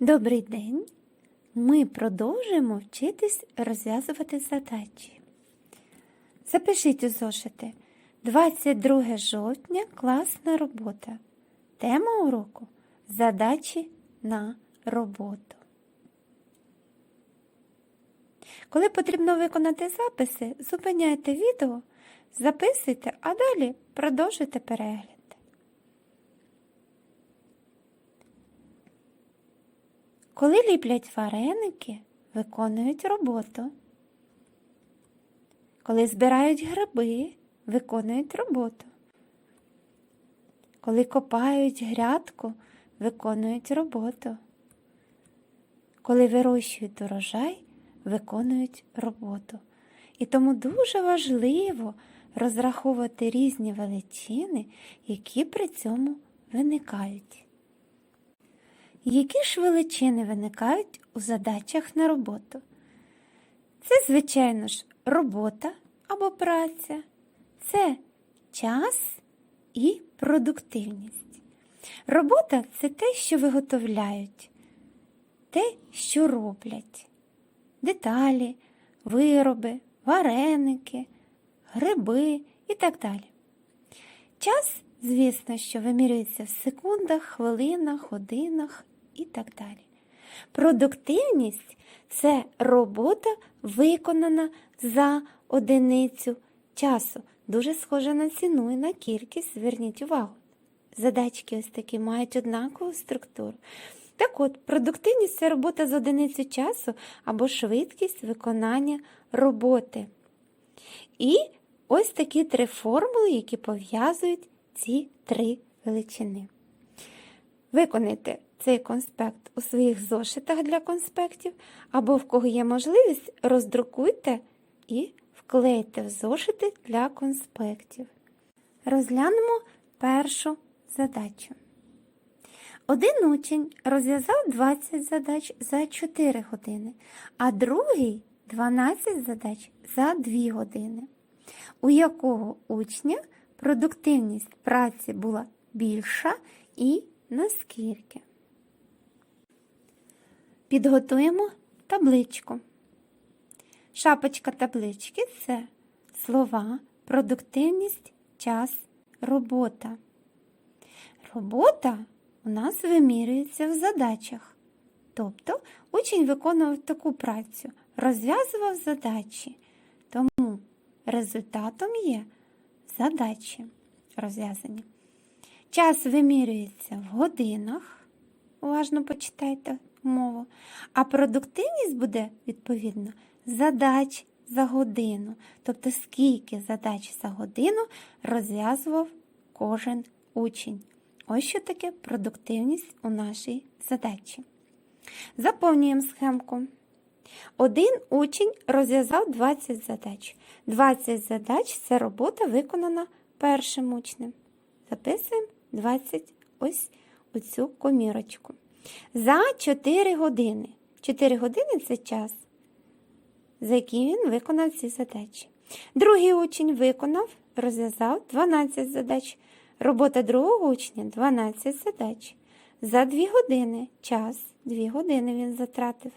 Добрий день! Ми продовжуємо вчитись розв'язувати задачі. Запишіть у зошити 22 жовтня класна робота. Тема уроку задачі на роботу. Коли потрібно виконати записи, зупиняйте відео, записуйте, а далі продовжуйте перегляд. Коли ліплять вареники, виконують роботу. Коли збирають гриби, виконують роботу. Коли копають грядку, виконують роботу. Коли вирощують урожай, виконують роботу. І тому дуже важливо розраховувати різні величини, які при цьому виникають. Які ж величини виникають у задачах на роботу? Це, звичайно ж, робота або праця, це час і продуктивність. Робота це те, що виготовляють, те, що роблять. Деталі, вироби, вареники, гриби і так далі. Час, звісно, що вимірюється в секундах, хвилинах, годинах і так далі. Продуктивність це робота, виконана за одиницю часу. Дуже схожа на ціну і на кількість, зверніть увагу. Задачки ось такі мають однакову структуру. Так от, продуктивність це робота з одиницю часу або швидкість виконання роботи. І ось такі три формули, які пов'язують ці три величини. Виконайте цей конспект у своїх зошитах для конспектів, або в кого є можливість, роздрукуйте і вклейте в зошити для конспектів. Розглянемо першу задачу. Один учень розв'язав 20 задач за 4 години, а другий 12 задач за 2 години. У якого учня продуктивність праці була більша і наскільки? Підготуємо табличку. Шапочка таблички це слова, продуктивність, час, робота. Робота у нас вимірюється в задачах. Тобто учень виконував таку працю, розв'язував задачі. Тому результатом є задачі розв'язані. Час вимірюється в годинах, уважно почитайте мову, а продуктивність буде, відповідно, задач за годину. Тобто, скільки задач за годину розв'язував кожен учень. Ось що таке продуктивність у нашій задачі. Заповнюємо схемку. Один учень розв'язав 20 задач. 20 задач це робота виконана першим учнем. Записуємо 20 ось у цю комірочку. За 4 години. 4 години це час, за який він виконав ці задачі. Другий учень виконав, розв'язав 12 задач. Робота другого учня 12 задач. За 2 години час, 2 години він затратив.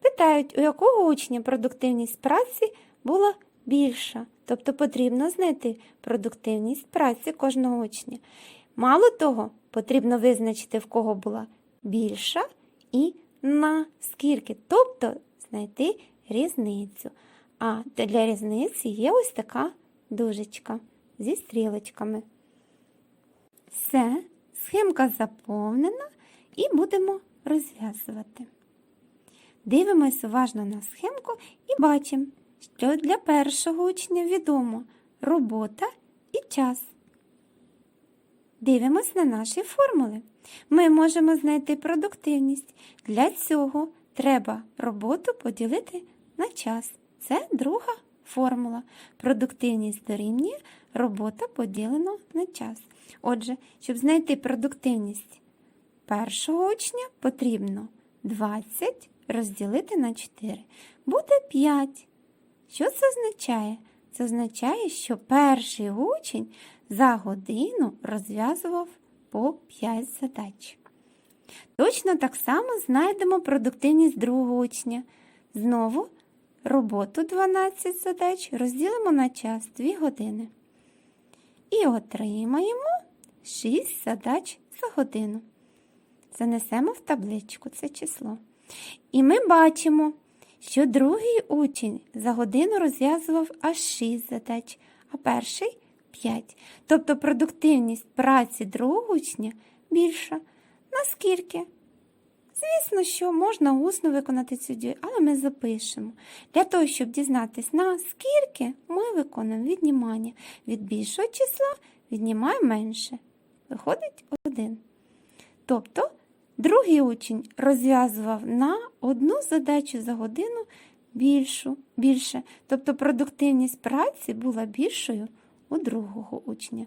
Питають, у якого учня продуктивність праці була більша, тобто потрібно знайти продуктивність праці кожного учня. Мало того, потрібно визначити, в кого була більша і на скільки, тобто знайти різницю. А для різниці є ось така дужечка зі стрілочками. Все, схемка заповнена і будемо розв'язувати. Дивимось уважно на схемку і бачимо, що для першого учня відомо робота і час. Дивимось на наші формули. Ми можемо знайти продуктивність. Для цього треба роботу поділити на час. Це друга формула. Продуктивність дорівнює робота поділено на час. Отже, щоб знайти продуктивність першого учня, потрібно 20 розділити на 4. Буде 5. Що це означає? Це означає, що перший учень за годину розв'язував по 5 задач. Точно так само знайдемо продуктивність другого учня. Знову роботу 12 задач розділимо на час 2 години. І отримаємо 6 задач за годину. Занесемо в табличку це число. І ми бачимо, що другий учень за годину розв'язував аж 6 задач, а перший 5. Тобто продуктивність праці другого учня більша. Наскільки? Звісно, що можна усно виконати цю дію, але ми запишемо. Для того, щоб дізнатись, наскільки ми виконуємо віднімання від більшого числа, віднімаємо менше. Виходить один. Тобто, другий учень розв'язував на одну задачу за годину більшу, більше. Тобто продуктивність праці була більшою у другого учня.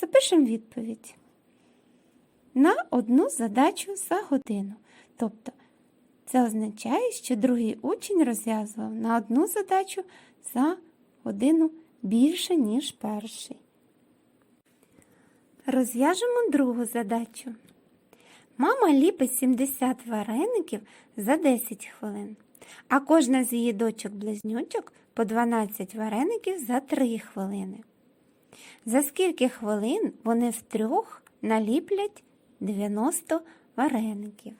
Запишемо відповідь. На одну задачу за годину. Тобто, це означає, що другий учень розв'язував на одну задачу за годину більше, ніж перший. Розв'яжемо другу задачу. Мама ліпить 70 вареників за 10 хвилин, а кожна з її дочок-близнючок по 12 вареників за 3 хвилини. За скільки хвилин вони втрьох наліплять 90 вареників?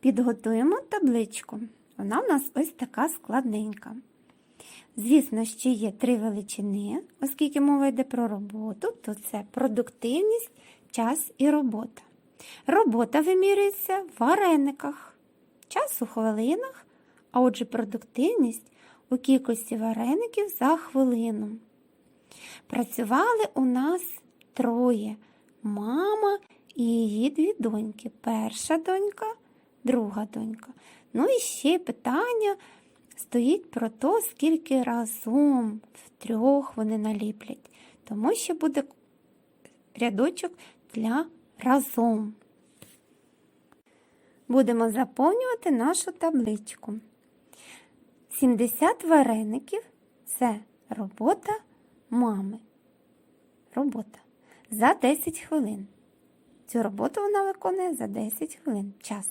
Підготуємо табличку. Вона в нас ось така складненька. Звісно, ще є три величини, оскільки мова йде про роботу, то це продуктивність, час і робота. Робота вимірюється в варениках, час у хвилинах, а отже, продуктивність у кількості вареників за хвилину. Працювали у нас троє мама і її дві доньки. Перша донька, друга донька. Ну і ще питання стоїть про те, скільки разом втрьох вони наліплять. Тому що буде рядочок для разом. Будемо заповнювати нашу табличку. 70 вареників це робота мами. Робота за 10 хвилин. Цю роботу вона виконує за 10 хвилин час.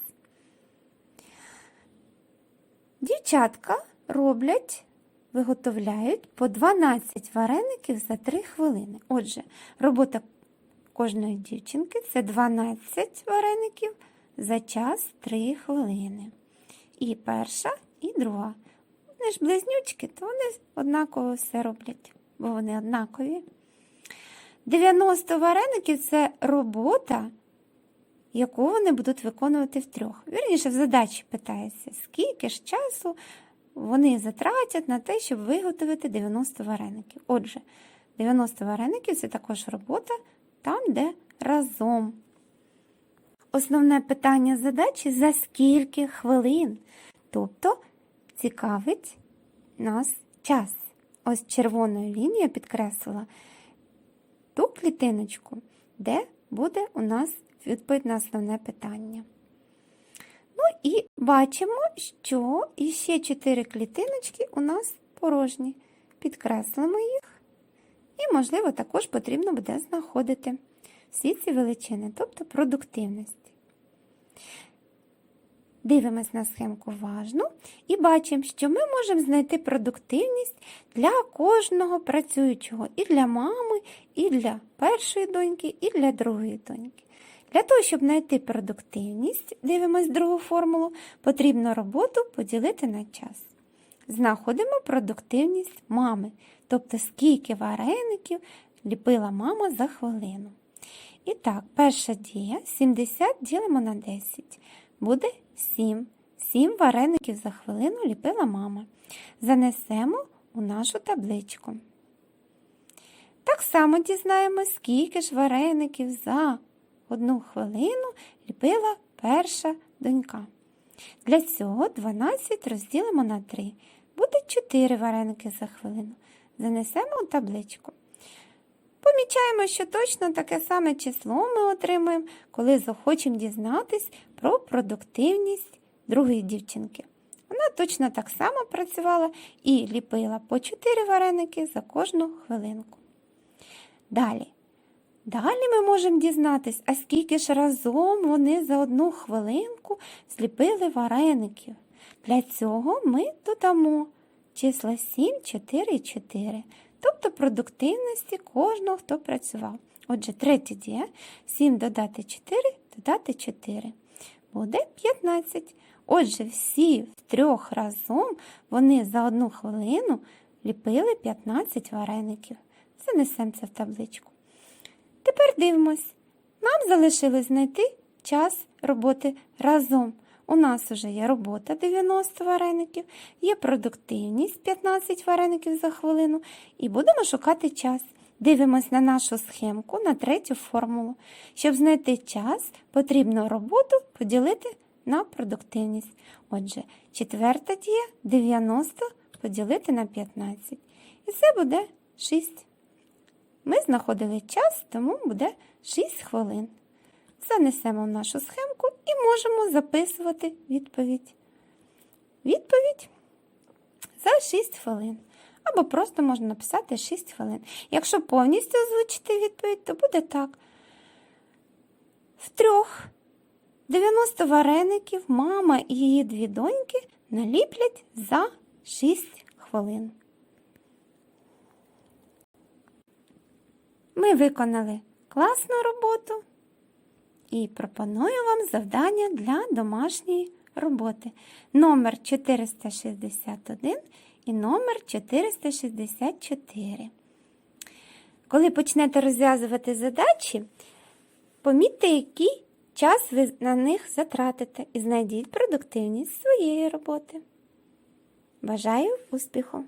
Дівчатка роблять, виготовляють по 12 вареників за 3 хвилини. Отже, робота кожної дівчинки це 12 вареників за час 3 хвилини. І перша, і друга. Вони ж близнючки, то вони однаково все роблять, бо вони однакові. 90 вареників це робота, яку вони будуть виконувати втрьох. Вірніше, в задачі питається, скільки ж часу вони затратять на те, щоб виготовити 90 вареників. Отже, 90 вареників це також робота там, де разом. Основне питання задачі за скільки хвилин. Тобто цікавить нас час. Ось червоною лінією підкреслила ту клітиночку, де буде у нас відповідь на основне питання. Ну і бачимо, що іще чотири клітиночки у нас порожні. Підкреслимо їх, і, можливо, також потрібно буде знаходити всі ці величини, тобто продуктивність. Дивимось на схемку уважно і бачимо, що ми можемо знайти продуктивність для кожного працюючого, і для мами, і для першої доньки, і для другої доньки. Для того, щоб знайти продуктивність, дивимось другу формулу, потрібно роботу поділити на час. Знаходимо продуктивність мами, тобто скільки вареників ліпила мама за хвилину. І так, перша дія 70 ділимо на 10. Буде 7. 7 вареників за хвилину ліпила мама. Занесемо у нашу табличку. Так само дізнаємось, скільки ж вареників за одну хвилину ліпила перша донька. Для цього 12 розділимо на 3. Буде 4 вареники за хвилину. Занесемо у табличку. Помічаємо, що точно таке саме число ми отримаємо, коли захочемо дізнатись про продуктивність другої дівчинки. Вона точно так само працювала і ліпила по 4 вареники за кожну хвилинку. Далі, Далі ми можемо дізнатись, а скільки ж разом вони за одну хвилинку зліпили вареників. Для цього ми додамо числа 7, 4 і 4, тобто продуктивності кожного, хто працював. Отже, третя дія 7 додати 4, додати 4. Буде 15. Отже, всі втрьох разом вони за одну хвилину ліпили 15 вареників. Занесемо це в табличку. Тепер дивимось. Нам залишилось знайти час роботи разом. У нас вже є робота 90 вареників, є продуктивність 15 вареників за хвилину, і будемо шукати час. Дивимось на нашу схемку, на третю формулу. Щоб знайти час, потрібно роботу поділити на продуктивність. Отже, четверта дія 90 поділити на 15. І це буде 6. Ми знаходили час, тому буде 6 хвилин. Занесемо в нашу схемку і можемо записувати відповідь. Відповідь за 6 хвилин. Або просто можна написати 6 хвилин. Якщо повністю озвучити відповідь, то буде так. В трьох 90 вареників мама і її дві доньки наліплять за 6 хвилин. Ми виконали класну роботу і пропоную вам завдання для домашньої роботи. Номер 461 і номер 464. Коли почнете розв'язувати задачі, помітьте, який час ви на них затратите і знайдіть продуктивність своєї роботи. Бажаю успіху!